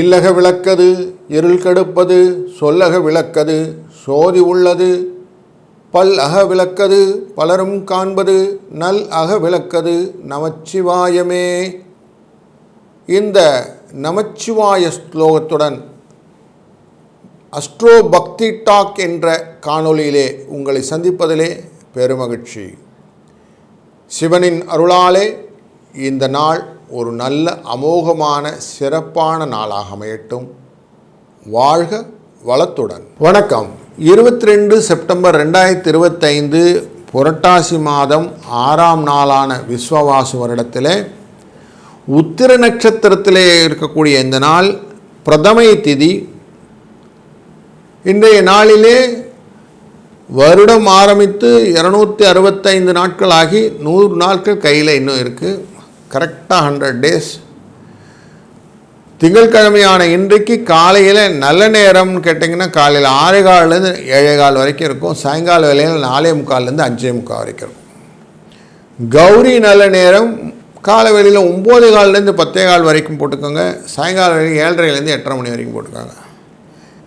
இல்லக விளக்கது இருள் கெடுப்பது சொல்லக விளக்கது சோதி உள்ளது. பல் அக விளக்கது பலரும் காண்பது நல் அக விளக்கது நமச்சிவாயமே. இந்த நமச்சிவாய ஸ்லோகத்துடன் அஸ்ட்ரோ பக்தி டாக் என்ற காணொளியிலே உங்களை சந்திப்பதிலே பெருமகிழ்ச்சி. சிவனின் அருளாலே இந்த நாள் ஒரு நல்ல அமோகமான சிறப்பான நாளாக அமையட்டும். வாழ்க வளத்துடன். வணக்கம். இருபத்தி ரெண்டு செப்டம்பர் ரெண்டாயிரத்தி இருபத்தைந்து புரட்டாசி மாதம் ஆறாம் நாளான விஸ்வவாசு வருடத்தில் உத்திர நட்சத்திரத்திலே இருக்கக்கூடிய இந்த நாள் பிரதமை திதி. இன்றைய நாளிலே வருடம் ஆரம்பித்து இரநூத்தி அறுபத்தைந்து நாட்கள் ஆகி நூறு நாட்கள் கையில் இன்னும் இருக்குது கரெக்டாக ஹண்ட்ரட் டேஸ் திங்கட்கிழமையான இன்றைக்கு காலையில் நல்ல நேரம்னு கேட்டிங்கன்னா காலையில் ஆறு கால்லேருந்து ஏழே கால் வரைக்கும் இருக்கும். சாயங்கால வேலையில் நாலே முக்கால்லேருந்து அஞ்சே முக்கால் வரைக்கும் இருக்கும். கௌரி நல்ல நேரம். காலை வேளையில் ஒம்பது கால்லேருந்து பத்தே கால் வரைக்கும் போட்டுக்கோங்க. சாயங்கால வேலையில் ஏழரைலேருந்து எட்டரை மணி வரைக்கும் போட்டுக்கோங்க.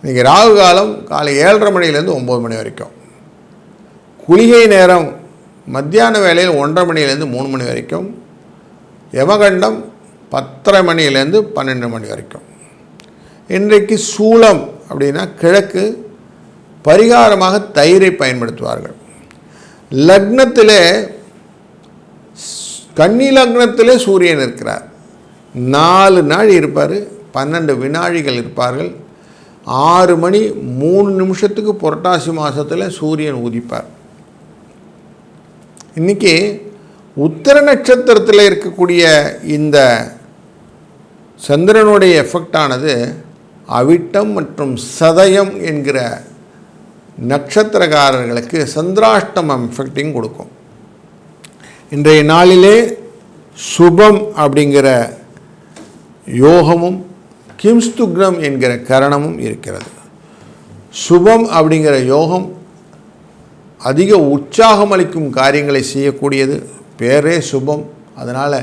இன்றைக்கி ராகு காலம் காலை ஏழரை மணிலேருந்து ஒம்பது மணி வரைக்கும். குளிகை நேரம் மத்தியான வேலையில் ஒன்றரை மணிலேருந்து மூணு மணி வரைக்கும். யமகண்டம் பத்தரை மணிலேருந்து பன்னெண்டு மணி வரைக்கும். இன்றைக்கு சூளம் அப்படின்னா கிழக்கு பரிகாரமாக தயிரை பயன்படுத்துவார்கள். லக்னத்திலே கன்னி லக்னத்திலே சூரியன் இருக்கிறார். நாலு நாள் இருப்பார் பன்னெண்டு வினாழிகள் இருப்பார்கள். ஆறு மணி மூணு நிமிஷத்துக்கு புரட்டாசி மாதத்தில் சூரியன் உதிப்பார். இன்றைக்கி உத்தர நட்சத்திரத்தில் இருக்கக்கூடிய இந்த சந்திரனுடைய எஃபெக்டானது அவிட்டம் மற்றும் சதயம் என்கிற நட்சத்திரக்காரர்களுக்கு சந்திராஷ்டமம் எஃபெக்டையும் கொடுக்கும். இன்றைய நாளிலே சுபம் அப்படிங்கிற யோகமும் கிம்ஸ்துக்னம் என்கிற கரணமும் இருக்கிறது. சுபம் அப்படிங்கிற யோகம் அதிக உற்சாகம் அளிக்கும் காரியங்களை செய்யக்கூடியது. பேரே சுபம். அதனால்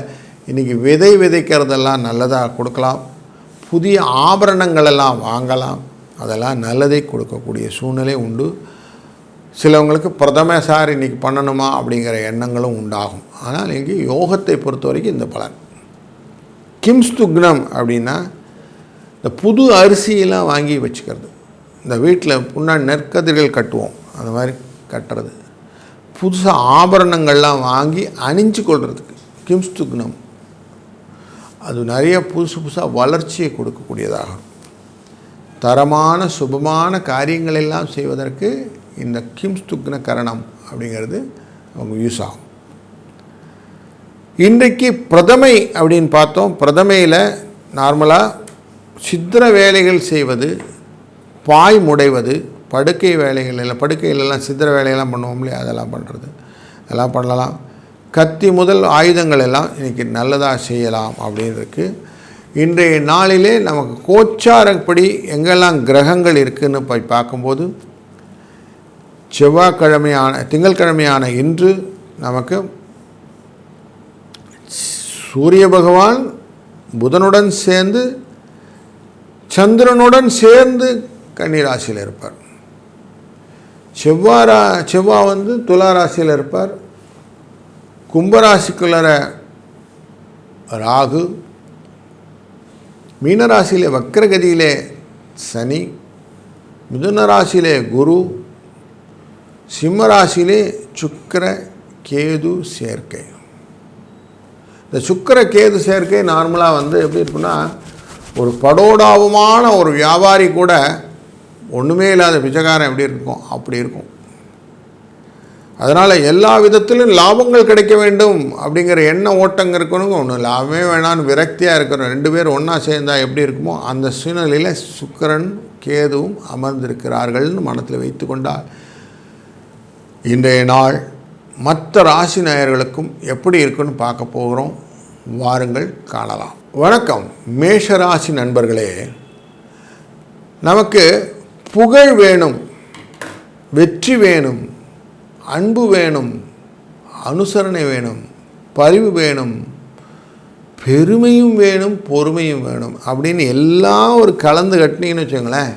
இன்றைக்கி விதை விதைக்கிறதெல்லாம் நல்லதாக கொடுக்கலாம். புதிய ஆபரணங்களெல்லாம் வாங்கலாம். அதெல்லாம் நல்லதை கொடுக்கக்கூடிய சூழ்நிலை உண்டு. சிலவங்களுக்கு பிரதம சார் இன்றைக்கி பண்ணணுமா அப்படிங்கிற எண்ணங்களும் உண்டாகும். ஆனால் இங்கே யோகத்தை பொறுத்த வரைக்கும் இந்த பலன். கிம்ஸ்துக்னம் அப்படின்னா இந்த புது அரிசியெல்லாம் வாங்கி வச்சுக்கிறது. இந்த வீட்டில் முன்னாடி நெற்கதிர்கள் கட்டுவோம். அந்த மாதிரி கட்டுறது. புதுசாக ஆபரணங்கள்லாம் வாங்கி அணிஞ்சு கொள்வதுக்கு கிம்ஸ்துக்னம். அது நிறைய புதுசு புதுசாக வளர்ச்சியை கொடுக்கக்கூடியதாகும் தரமான சுபமான காரியங்களெல்லாம் செய்வதற்கு இந்த கிம்ஸ்துக்ன கரணம் அப்படிங்கிறது அவங்க யூஸ் ஆகும். இன்றைக்கு பிரதமை அப்படின்னு பார்த்தோம். பிரதமையில் நார்மலாக சித்திர வேலைகள் செய்வது பாய் முடைவது படுக்கை வேலைகள் இல்லை படுக்கையிலலாம் சித்திர வேலையெல்லாம் பண்ணுவோம் இல்லையா? அதெல்லாம் பண்ணுறது அதெல்லாம் பண்ணலாம். கத்தி முதல் ஆயுதங்கள் எல்லாம் இன்றைக்கி நல்லதாக செய்யலாம் அப்படின்றதுக்கு இன்றைய நாளிலே நமக்கு கோச்சாரப்படி எங்கெல்லாம் கிரகங்கள் இருக்குதுன்னு போய் பார்க்கும்போது செவ்வாய்க்கிழமையான திங்கட்கிழமையான இன்று நமக்கு சூரிய பகவான் புதனுடன் சேர்ந்து சந்திரனுடன் சேர்ந்து கன்னிராசியில் இருப்பார். செவ்வாரா செவ்வாய் வந்து துலா ராசியில் இருப்பார். கும்பராசிக்குள்ளர ராகு மீனராசியிலே வக்கரகதியிலே சனி மிதுன ராசியிலே குரு சிம்ம ராசியிலே சுக்கர கேது சேர்க்கை. இந்த சுக்கர கேது சேர்க்கை நார்மலாக வந்து எப்படி இருக்குன்னா ஒரு படோடாவுமான ஒரு வியாபாரி கூட ஒன்றுமே இல்லாத பிச்சைக்காரன் எப்படி இருக்கும்? அப்படி இருக்கும். அதனால் எல்லா விதத்திலும் லாபங்கள் கிடைக்க வேண்டும் அப்படிங்கிற எண்ண ஓட்டங்க இருக்கணுங்க. ஒன்று லாபமே வேணான்னு விரக்தியாக இருக்கிறோம் ரெண்டு பேர் ஒன்றா சேர்ந்தால் எப்படி இருக்குமோ அந்த சூழ்நிலையில் சுக்கரன் கேதுவும் அமர்ந்திருக்கிறார்கள்னு மனத்தில் வைத்து கொண்டால் இன்றைய நாள் மற்ற ராசி நேயர்களுக்கும் எப்படி இருக்குன்னு பார்க்க போகிறோம். வாருங்கள் காணலாம். வணக்கம். மேஷராசி நண்பர்களே நமக்கு புகழ் வேணும் வெற்றி வேணும் அன்பு வேணும் அனுசரணை வேணும் பரிவு வேணும் பெருமையும் வேணும் பொறுமையும் வேணும் அப்படின்னு எல்லாம் ஒரு கலந்து கட்டினீங்கன்னு வச்சுங்களேன்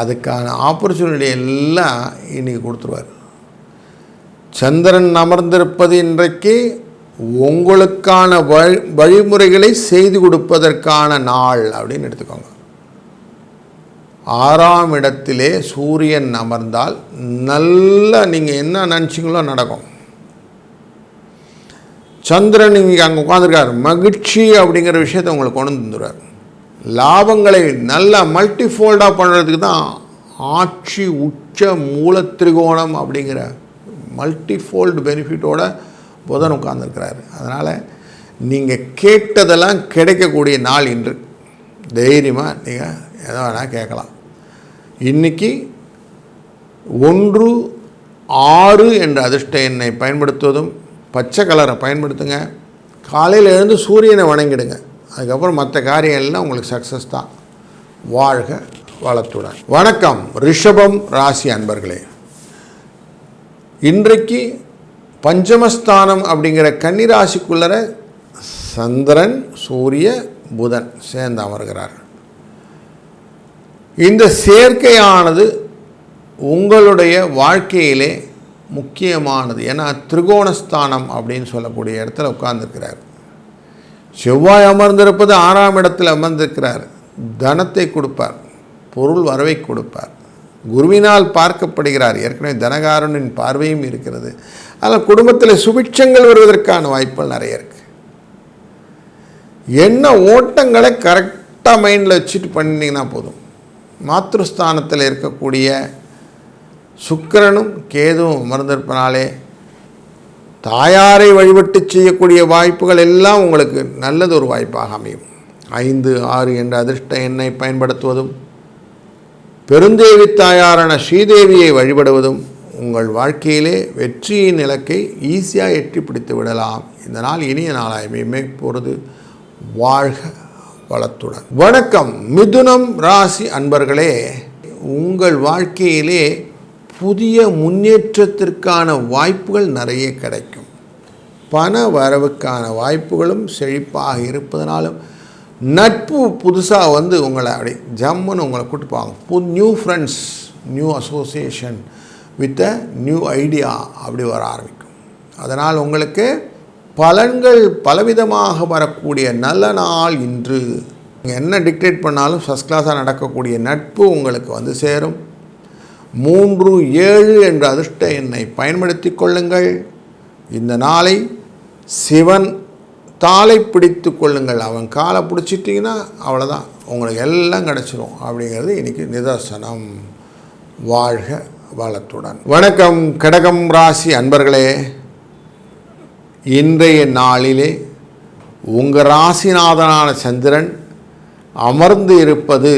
அதுக்கான ஆப்பர்ச்சுனிட்டி எல்லாம் இன்றைக்கி கொடுத்துருவார். சந்திரன் அமர்ந்திருப்பது இன்றைக்கு உங்களுக்கான வழி வழிமுறைகளை செய்து கொடுப்பதற்கான நாள் அப்படின்னு எடுத்துக்கோங்க. ஆறாம் இடத்திலே சூரியன் அமர்ந்தால் நல்லா நீங்கள் என்ன நினச்சிங்களோ நடக்கும். சந்திரன் இங்கே அங்கே உட்காந்துருக்கார் மகிழ்ச்சி அப்படிங்கிற விஷயத்தை உங்களுக்கு கொண்டு வந்துடுவார் லாபங்களை நல்லா மல்டிஃபோல்டாக பண்ணுறதுக்கு தான் ஆட்சி உச்ச மூல திரிகோணம் அப்படிங்கிற மல்டிஃபோல்டு பெனிஃபிட்டோட புதன் உட்கார்ந்துருக்கிறார். அதனால் நீங்கள் கேட்டதெல்லாம் கிடைக்கக்கூடிய நாள் இன்று. தைரியமாக நீங்கள் எதை வேணால் கேட்கலாம். இன்றைக்கி ஒன்று ஆறு என்ற அதிர்ஷ்ட எண்ணை பயன்படுத்துவதும் பச்சை கலரை பயன்படுத்துங்க. காலையில் எழுந்து சூரியனை வணங்கிடுங்க. அதுக்கப்புறம் மற்ற காரியம் எல்லாம் உங்களுக்கு சக்ஸஸ் தான். வாழ்க வளத்துடன். வணக்கம் ரிஷபம் ராசி அன்பர்களே. இன்றைக்கு பஞ்சமஸ்தானம் அப்படிங்கிற கன்னிராசிக்குள்ளர சந்திரன் சூரிய புதன் சேர்ந்து அமர்கிறார். இந்த சேர்க்கையானது உங்களுடைய வாழ்க்கையிலே முக்கியமானது. ஏன்னா திரிகோணஸ்தானம் அப்படின்னு சொல்லக்கூடிய இடத்துல உட்கார்ந்துருக்கிறார். செவ்வாய் அமர்ந்திருப்பது ஆறாம் இடத்தில் அமர்ந்திருக்கிறார். தனத்தை கொடுப்பார். பொருள் வரவை கொடுப்பார். குருவினால் பார்க்கப்படுகிறார். ஏற்கனவே தனகாரனின் பார்வையும் இருக்கிறது. அதில் குடும்பத்தில் சுபிட்சங்கள் வருவதற்கான வாய்ப்புகள் நிறைய இருக்குது என்ன ஓட்டங்களை கரெக்டாக மைண்டில் வச்சுட்டு பண்ணிங்கன்னா போதும். மாத்ருஸ்தானத்தில் இருக்கக்கூடிய சுக்கிரனும் கேதுவும் அமர்ந்திருப்பனாலே தாயாரை வழிபட்டு செய்யக்கூடிய வாய்ப்புகள் எல்லாம் உங்களுக்கு நல்லது ஒரு வாய்ப்பாக அமையும். ஐந்து ஆறு என்ற அதிர்ஷ்ட எண்ணை பயன்படுத்துவதும் பெருந்தேவி தாயாரான ஸ்ரீதேவியை வழிபடுவதும் உங்கள் வாழ்க்கையிலே வெற்றியின் இலக்கை ஈஸியாக எட்டி பிடித்து விடலாம். இந்த நாள் இனிய நாளாய் போகிறது. வாழ்க வளத்துடன். வணக்கம். மிதுனம் ராசி அன்பர்களே உங்கள் வாழ்க்கையிலே புதிய முன்னேற்றத்திற்கான வாய்ப்புகள் நிறைய கிடைக்கும். பண வரவுக்கான வாய்ப்புகளும் செழிப்பாக இருப்பதனாலும் நட்பு புதுசாக வந்து உங்களை அப்படி ஜம்முன்னு உங்களை கூட்டு போவாங்க. புது new friends new association with a new idea அப்படி வர ஆரம்பிக்கும். அதனால் உங்களுக்கு பலன்கள் பலவிதமாக வரக்கூடிய நல்ல நாள் இன்று. நீங்கள் என்ன டிக்டேட் பண்ணாலும் ஃபஸ்ட் கிளாஸாக நடக்கக்கூடிய நட்பு உங்களுக்கு வந்து சேரும். மூன்று ஏழு என்ற அதிர்ஷ்ட எண்ணை பயன்படுத்தி கொள்ளுங்கள். இந்த நாளை சிவன் தாளை பிடித்து கொள்ளுங்கள். அவன் காலை பிடிச்சிட்டிங்கன்னா அவ்வளோதான் உங்களுக்கு எல்லாம் கிடச்சிரும். அப்படிங்கிறது இன்றைக்கி நிதர்சனம். வாழ்க வளத்துடன். வணக்கம். கடகம் ராசி அன்பர்களே. இன்றைய நாளிலே உங்கள் ராசிநாதனான சந்திரன் அமர்ந்து இருப்பது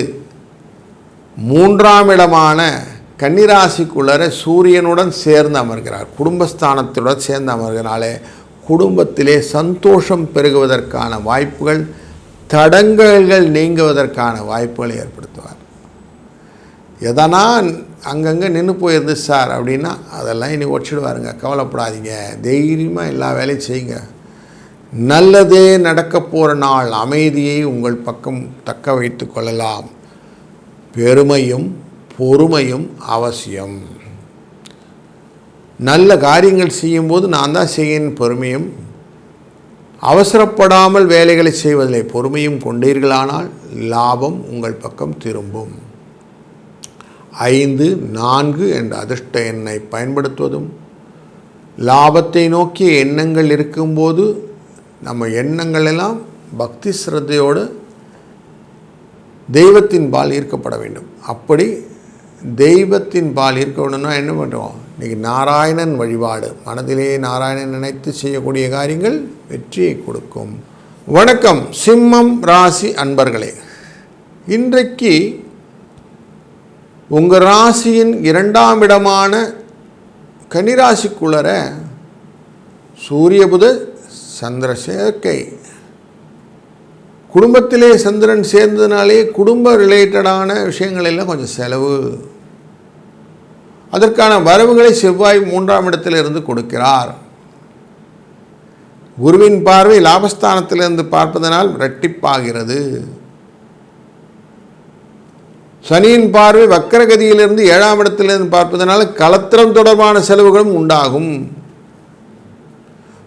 மூன்றாம் இடமான கன்னிராசிக்குள்ளர சூரியனுடன் சேர்ந்து அமர்கிறார். குடும்பஸ்தானத்துடன் சேர்ந்து அமர்கிறாலே குடும்பத்திலே சந்தோஷம் பெருகுவதற்கான வாய்ப்புகள் தடங்கல்கள் நீங்குவதற்கான வாய்ப்புகளை ஏற்படுத்துவார். எதனால் அங்கங்கே நின்று போயிருந்து சார் அப்படின்னா அதெல்லாம் இனி ஒடிச்சிடுவாருங்க கவலைப்படாதீங்க. தைரியமாக எல்லா வேலையும் செய்யுங்க. நல்லதே நடக்க போகிற நாள். அமைதியை உங்கள் பக்கம் தக்க வைத்து கொள்ளலாம். பெருமையும் பொறுமையும் அவசியம். நல்ல காரியங்கள் செய்யும்போது நான் தான் செய்யணும் பொறுமையும் அவசரப்படாமல் வேலைகளை செய்வதில்லை. பொறுமையும் கொண்டீர்களானால் லாபம் உங்கள் பக்கம் திரும்பும். ஐந்து நான்கு என்ற அதிர்ஷ்ட எண்ணை பயன்படுத்துவதும் லாபத்தை நோக்கிய எண்ணங்கள் இருக்கும்போது நம்ம எண்ணங்கள் எல்லாம் பக்தி சிரத்தையோடு தெய்வத்தின் பால் ஈர்க்கப்பட வேண்டும். அப்படி தெய்வத்தின் பால் இருக்கணும்னா என்ன பண்ணுவோம்? இன்றைக்கி நாராயணன் வழிபாடு மனதிலே நாராயணன் நினைத்து செய்யக்கூடிய காரியங்கள் வெற்றியை கொடுக்கும். வணக்கம் சிம்மம் ராசி அன்பர்களே. இன்றைக்கு உங்கள் ராசியின் இரண்டாம் இடமான கன்னிராசிக்குளர சூரிய புத சந்திர சேர்க்கை. குடும்பத்திலே சந்திரன் சேர்ந்ததுனாலே குடும்ப ரிலேட்டடான விஷயங்களெல்லாம் கொஞ்சம் செலவு. அதற்கான வரவுகளை செவ்வாய் மூன்றாம் இடத்திலிருந்து கொடுக்கிறார். குருவின் பார்வை லாபஸ்தானத்திலிருந்து பார்ப்பதனால் ரெட்டிப்பாகிறது சனியின் பார்வை வக்கரகதியிலிருந்து ஏழாம் இடத்திலிருந்து பார்ப்பதனால கலத்திரம் தொடர்பான செலவுகளும் உண்டாகும்.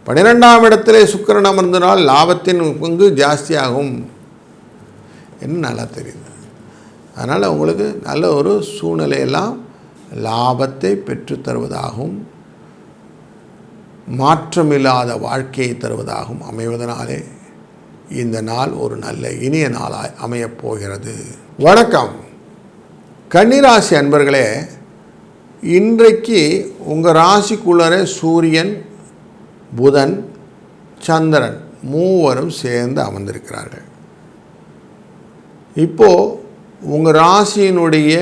பன்னிரெண்டாம் இடத்திலே சுக்கரன் அமர்ந்தனால் லாபத்தின் பங்கு ஜாஸ்தியாகும். என்று நல்லா தெரியுது. அதனால் உங்களுக்கு நல்ல ஒரு சூழ்நிலையெல்லாம் லாபத்தை பெற்று தருவதாகவும் மாற்றமில்லாத வாழ்க்கையை தருவதாகவும் அமைவதனாலே இந்த நாள் ஒரு நல்ல இனிய நாளாய் அமையப் போகிறது. வணக்கம். கன்னிராசி அன்பர்களே இன்றைக்கு உங்கள் ராசிக்குள்ளரே சூரியன் புதன் சந்திரன் மூவரும் சேர்ந்து அமர்ந்திருக்கிறார்கள். இப்போது உங்கள் ராசியினுடைய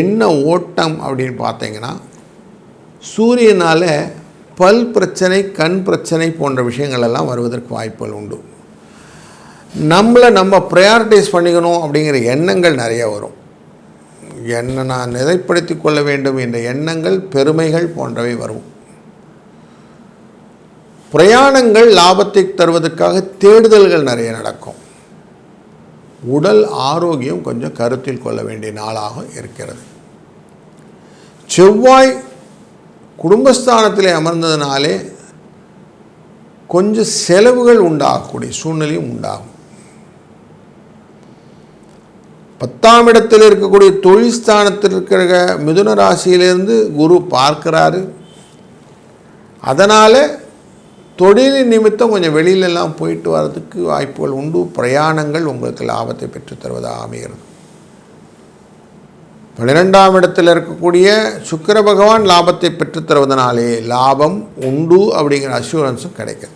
என்ன ஓட்டம் அப்படின்னு பார்த்தீங்கன்னா சூரியனால் பல் பிரச்சனை கண் பிரச்சனை போன்ற விஷயங்கள் எல்லாம் வருவதற்கு வாய்ப்புகள் உண்டு. நம்மளை நம்ம ப்ரையாரிட்டைஸ் பண்ணிக்கணும் அப்படிங்கிற எண்ணங்கள் நிறைய வரும். என்னை நான் நிலைப்படுத்தி கொள்ள வேண்டும் என்ற எண்ணங்கள் பெருமைகள் போன்றவை வரும். பிரயாணங்கள் லாபத்தை தருவதற்காக தேடுதல்கள் நிறைய நடக்கும். உடல் ஆரோக்கியம் கொஞ்சம் கருத்தில் கொள்ள வேண்டிய நாளாக இருக்கிறது. செவ்வாய் குடும்பஸ்தானத்திலே அமர்ந்ததினாலே கொஞ்சம் செலவுகள் உண்டாகக்கூடிய சூழ்நிலையும் உண்டாகும். பத்தாம் இடத்தில் இருக்கக்கூடிய தொழில் ஸ்தானத்தில் இருக்கிற மிதுன ராசியிலிருந்து குரு பார்க்கிறாரு. அதனால் தொழில் நிமித்தம் கொஞ்சம் வெளியிலெல்லாம் போயிட்டு வர்றதுக்கு வாய்ப்புகள் உண்டு. பிரயாணங்கள் உங்களுக்கு லாபத்தை பெற்றுத்தருவதாக அமைகிறது. பன்னிரெண்டாம் இடத்தில் இருக்கக்கூடிய சுக்கர பகவான் லாபத்தை பெற்றுத்தருவதனாலே லாபம் உண்டு அப்படிங்கிற அஷூரன்ஸும் கிடைக்குது.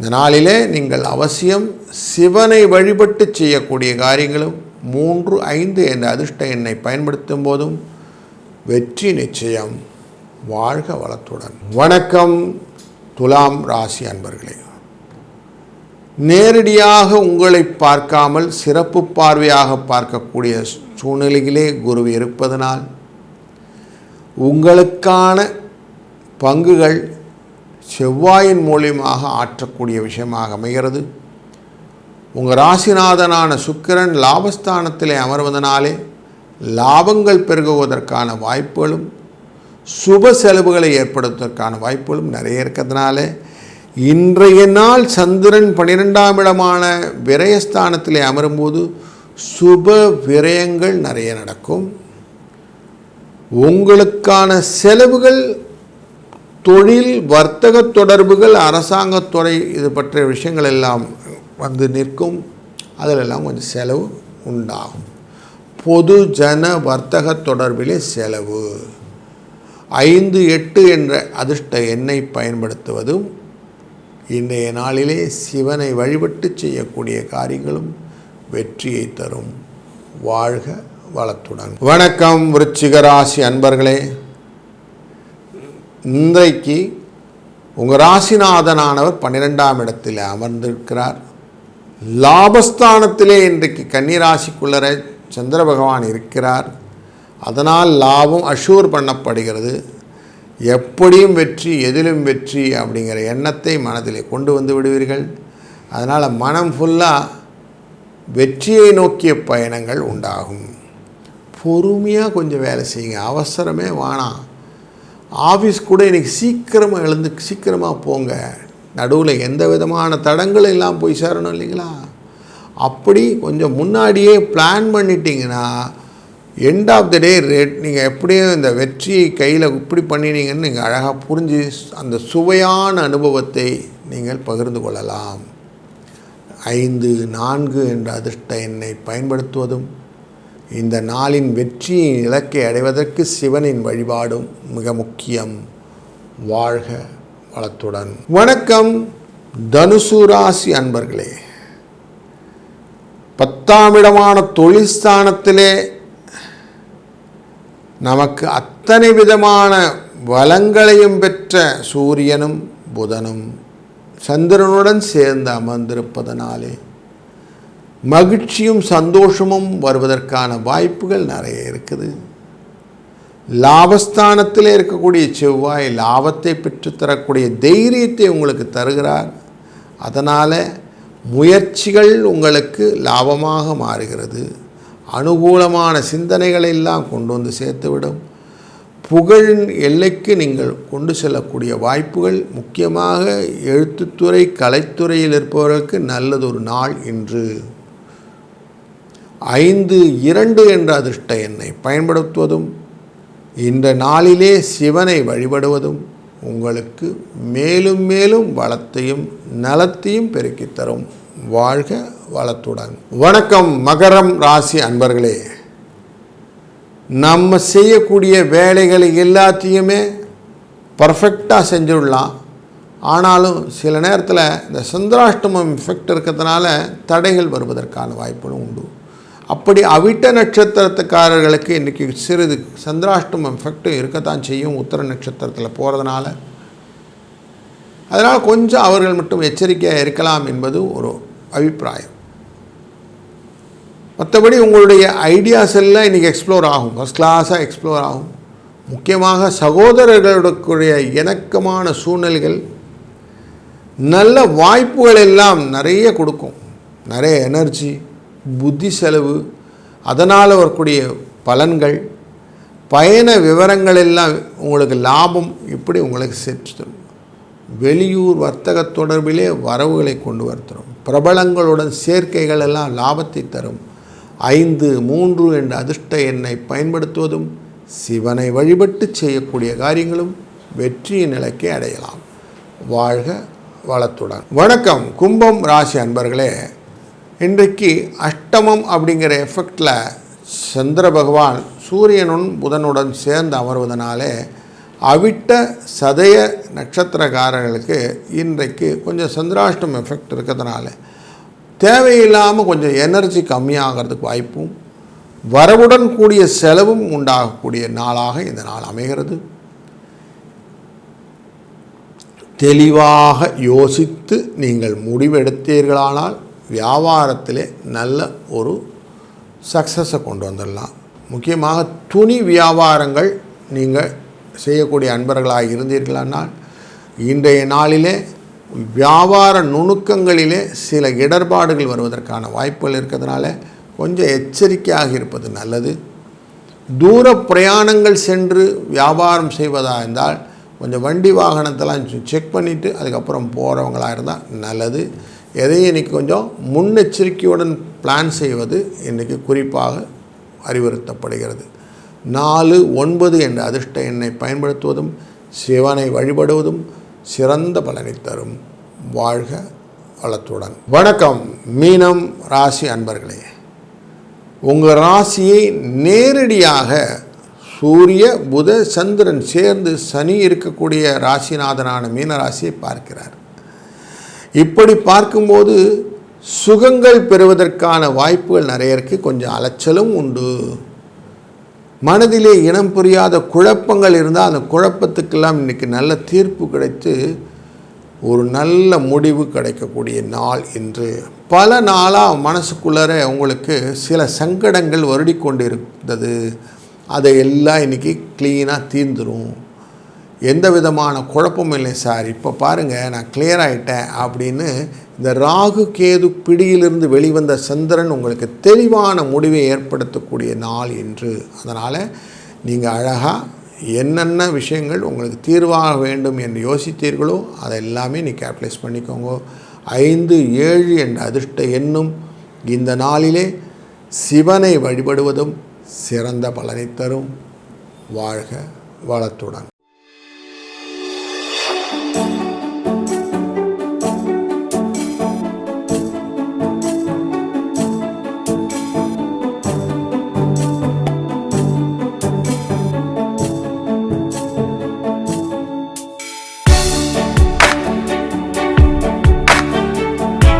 இந்த நாளிலே நீங்கள் அவசியம் சிவனை வழிபட்டு செய்யக்கூடிய காரியங்களும் மூன்று ஐந்து என்ற அதிர்ஷ்ட எண்ணை பயன்படுத்தும் போதும் வெற்றி நிச்சயம். வாழ்க வளத்துடன். வணக்கம் துலாம் ராசி அன்பர்களே. நேரடியாக உங்களை பார்க்காமல் சிறப்பு பார்வையாக பார்க்கக்கூடிய சூழ்நிலையிலே குரு இருப்பதனால் உங்களுக்கான பங்குகள் செவ்வாயின் மூலியமாக ஆற்றக்கூடிய விஷயமாக அமைகிறது. உங்கள் ராசிநாதனான சுக்கிரன் லாபஸ்தானத்திலே அமர்வதனாலே லாபங்கள் பெருகுவதற்கான வாய்ப்புகளும் சுப செலவுகளை ஏற்படுத்துவதற்கான வாய்ப்புகளும் நிறைய இருக்கிறதுனால இன்றைய நாள் சந்திரன் பன்னிரெண்டாம் இடமான விரயஸ்தானத்திலே அமரும்போது சுப விரயங்கள் நிறைய நடக்கும். உங்களுக்கான செலவுகள் தொழில் வர்த்தக தொடர்புகள் அரசாங்கத்துறை இது பற்றிய விஷயங்கள் எல்லாம் வந்து நிற்கும். அதிலெல்லாம் கொஞ்சம் செலவு உண்டாகும். பொது ஜன வர்த்தக தொடர்பிலே செலவு. ஐந்து எட்டு என்ற அதிர்ஷ்ட எண்ணை பயன்படுத்துவதும் இன்றைய நாளிலே சிவனை வழிபட்டு செய்யக்கூடிய காரியங்களும் வெற்றியை தரும். வாழ்க வளத்துடன். வணக்கம் விருச்சிக ராசி அன்பர்களே. இன்றைக்கு உங்கள் ராசிநாதனானவர் பன்னிரெண்டாம் இடத்தில் அமர்ந்திருக்கிறார். லாபஸ்தானத்திலே இன்றைக்கு கன்னிராசிக்குள்ளர சந்திர பகவான் இருக்கிறார். அதனால் லாபம் அஷூர் பண்ணப்படுகிறது. எப்படியும் வெற்றி எதிலும் வெற்றி அப்படிங்கிற எண்ணத்தை மனதிலே கொண்டு வந்து விடுவீர்கள். அதனால் மனம் ஃபுல்லாக வெற்றியை நோக்கிய பயணங்கள் உண்டாகும். பொறுமையாக கொஞ்சம் வேலை செய்யுங்க. அவசரமே வானாம் ஆஃபீஸ் கூட இன்றைக்கி சீக்கிரமாக எழுந்து சீக்கிரமாக போங்க. நடுவில் எந்த விதமான தடங்களும் எல்லாம் போய் சேரணும் இல்லைங்களா? அப்படி கொஞ்சம் முன்னாடியே பிளான் பண்ணிட்டீங்கன்னா end of the day rate நீங்கள் எப்படியும் இந்த வெற்றியை கையில் இப்படி பண்ணினீங்கன்னு நீங்கள் அழகாக புரிஞ்சு அந்த சுவையான அனுபவத்தை நீங்கள் பகிர்ந்து கொள்ளலாம். ஐந்து நான்கு என்ற அதிர்ஷ்ட எண்ணை பயன்படுத்துவதும் இந்த நாளின் வெற்றியின் இலக்கை அடைவதற்கு சிவனின் வழிபாடும் மிக முக்கியம். வாழ்க வளத்துடன். வணக்கம் தனுசு ராசி அன்பர்களே. பத்தாம் இடமான தொழில் ஸ்தானத்திலே நமக்கு அத்தனை விதமான வளங்களையும் பெற்ற சூரியனும் புதனும் சந்திரனுடன் சேர்ந்து அமர்ந்திருப்பதனாலே மகிழ்ச்சியும் சந்தோஷமும் வருவதற்கான வாய்ப்புகள் நிறைய இருக்குது. லாபஸ்தானத்தில் இருக்கக்கூடிய செவ்வாய் லாபத்தை பெற்றுத்தரக்கூடிய தைரியத்தை உங்களுக்கு தருகிறார். அதனால் முயற்சிகள் உங்களுக்கு லாபமாக மாறுகிறது. அனுகூலமான சிந்தனைகளை எல்லாம் கொண்டு வந்து சேர்த்துவிடும். புகழின் எல்லைக்கு நீங்கள் கொண்டு செல்லக்கூடிய வாய்ப்புகள் முக்கியமாக எழுத்துத்துறை கலைத்துறையில் இருப்பவர்களுக்கு நல்லதொரு நாள் இன்று. ஐந்து இரண்டு என்ற அதிர்ஷ்ட எண்ணை பயன்படுத்துவதும் இந்த நாளிலே சிவனை வழிபடுவதும் உங்களுக்கு மேலும் மேலும் வளத்தையும் நலத்தையும் பெருக்கித் தரும். வாழ்க வளத்துடன். வணக்கம் மகரம் ராசி அன்பர்களே. நம்ம செய்யக்கூடிய வேலைகளை எல்லாத்தையுமே பர்ஃபெக்டாக செஞ்சுடலாம். ஆனாலும் சில நேரத்தில் இந்த சந்திராஷ்டமம் எஃபெக்ட் இருக்கிறதுனால தடைகள் வருவதற்கான வாய்ப்புகளும் உண்டு. அப்படி அவிட்ட நட்சத்திரத்துக்காரர்களுக்கு இன்றைக்கி சிறிது சந்திராஷ்டமம் எஃபெக்டும் இருக்கத்தான் செய்யும் உத்தர நட்சத்திரத்தில் போகிறதுனால அதனால் கொஞ்சம் அவர்கள் மட்டும் எச்சரிக்கையாக இருக்கலாம் என்பது ஒரு அபிப்பிராயம். மற்றபடி உங்களுடைய ஐடியாஸ் எல்லாம் இன்றைக்கி எக்ஸ்ப்ளோர் ஆகும். ஃபஸ்ட் கிளாஸாக எக்ஸ்ப்ளோர் ஆகும். முக்கியமாக சகோதரர்களுடைய இணக்கமான சூழ்நிலைகள் நல்ல வாய்ப்புகள் எல்லாம் நிறைய கொடுக்கும். நிறைய எனர்ஜி புத்தி செலவு அதனால் வரக்கூடிய பலன்கள் பயண விவரங்கள் எல்லாம் உங்களுக்கு லாபம் இப்படி உங்களுக்கு சேர்த்து தரும். வெளியூர் வர்த்தக தொடர்பிலே வரவுகளை கொண்டு வரத்தரும் பிரபலங்களுடன் சேர்க்கைகள் எல்லாம் லாபத்தை தரும். ஐந்து மூன்று என்ற அதிர்ஷ்ட எண்ணை பயன்படுத்துவதும் சிவனை வழிபட்டு செய்யக்கூடிய காரியங்களும் வெற்றியின் நிலைக்கே அடையலாம். வாழ்க வளத்துடன். வணக்கம். கும்பம் ராசி அன்பர்களே இன்றைக்கு அஷ்டமம் அப்படிங்கிற எஃபெக்டில் சந்திர பகவான் சூரியனும் புதனுடன் சேர்ந்து அமர்வதனாலே அவிட்ட சதய நட்சத்திரக்காரர்களுக்கு இன்றைக்கு கொஞ்சம் சந்திராஷ்டம் எஃபெக்ட் இருக்கிறதுனால தேவையில்லாமல் கொஞ்சம் எனர்ஜி கம்மியாகிறதுக்கு வாய்ப்பும் வரவுடன் கூடிய செலவும் உண்டாகக்கூடிய நாளாக இந்த நாள் அமைகிறது. தெளிவாக யோசித்து நீங்கள் முடிவெடுத்தீர்களானால் வியாபாரத்திலே நல்ல ஒரு சக்ஸஸை கொண்டு வந்துடலாம். முக்கியமாக துணி வியாபாரங்கள் நீங்கள் செய்யக்கூடிய அன்பர்களாக இருந்தீர்களானால் இன்றைய நாளிலே வியாபார நுணுக்கங்களிலே சில இடர்பாடுகள் வருவதற்கான வாய்ப்புகள் இருக்கிறதுனால கொஞ்சம் எச்சரிக்கையாக இருப்பது நல்லது. தூர பிரயாணங்கள் சென்று வியாபாரம் செய்வதாக இருந்தால் கொஞ்சம் வண்டி வாகனத்தெல்லாம் செக் பண்ணிவிட்டு அதுக்கப்புறம் போகிறவங்களாக இருந்தால் நல்லது. எதையும் இன்றைக்கி கொஞ்சம் முன்னெச்சரிக்கையுடன் பிளான் செய்வது இன்றைக்கி குறிப்பாக அறிவுறுத்தப்படுகிறது. நாலு ஒன்பது என்ற அதிர்ஷ்ட எண்ணை பயன்படுத்துவதும் சிவனை வழிபடுவதும் சிறந்த பலனை தரும். வாழ்க வளத்துடன். வணக்கம். மீனம் ராசி அன்பர்களே. உங்கள் ராசியை நேரடியாக சூரிய புத சந்திரன் சேர்ந்து சனி இருக்கக்கூடிய ராசிநாதனான மீன ராசியை பார்க்கிறார். இப்படி பார்க்கும்போது சுகங்கள் பெறுவதற்கான வாய்ப்புகள் நிறைய இருக்குது கொஞ்சம் அலைச்சலும் உண்டு. மனதிலே இனம் புரியாத குழப்பங்கள் இருந்தால் அந்த குழப்பத்துக்கெல்லாம் இன்றைக்கி நல்ல தீர்ப்பு கிடைத்து ஒரு நல்ல முடிவு கிடைக்கக்கூடிய நாள் இன்று. பல நாளாக மனசுக்குள்ளே உங்களுக்கு சில சங்கடங்கள் வருடி கொண்டு இருந்தது அதை எல்லாம் இன்றைக்கி க்ளீனாக தீர்ந்துடும் எந்த விதமான குழப்பமும் இல்லை சார். இப்போ பாருங்கள் நான் கிளியர் ஆகிட்டேன் அப்படின்னு இந்த ராகு கேது பிடியிலிருந்து வெளிவந்த சந்திரன் உங்களுக்கு தெளிவான முடிவை ஏற்படுத்தக்கூடிய நாள் என்று அதனால் நீங்கள் அழகாக என்னென்ன விஷயங்கள் உங்களுக்கு தீர்வாக வேண்டும் என்று யோசித்தீர்களோ அதை எல்லாமே நீ கேப்டலைஸ் பண்ணிக்கோங்க. ஐந்து ஏழு என்ற அதிர்ஷ்ட எண்ணும் இந்த நாளிலே சிவனை வழிபடுவதும் சிறந்த பலனை தரும். வாழ்க வளத்துடன்.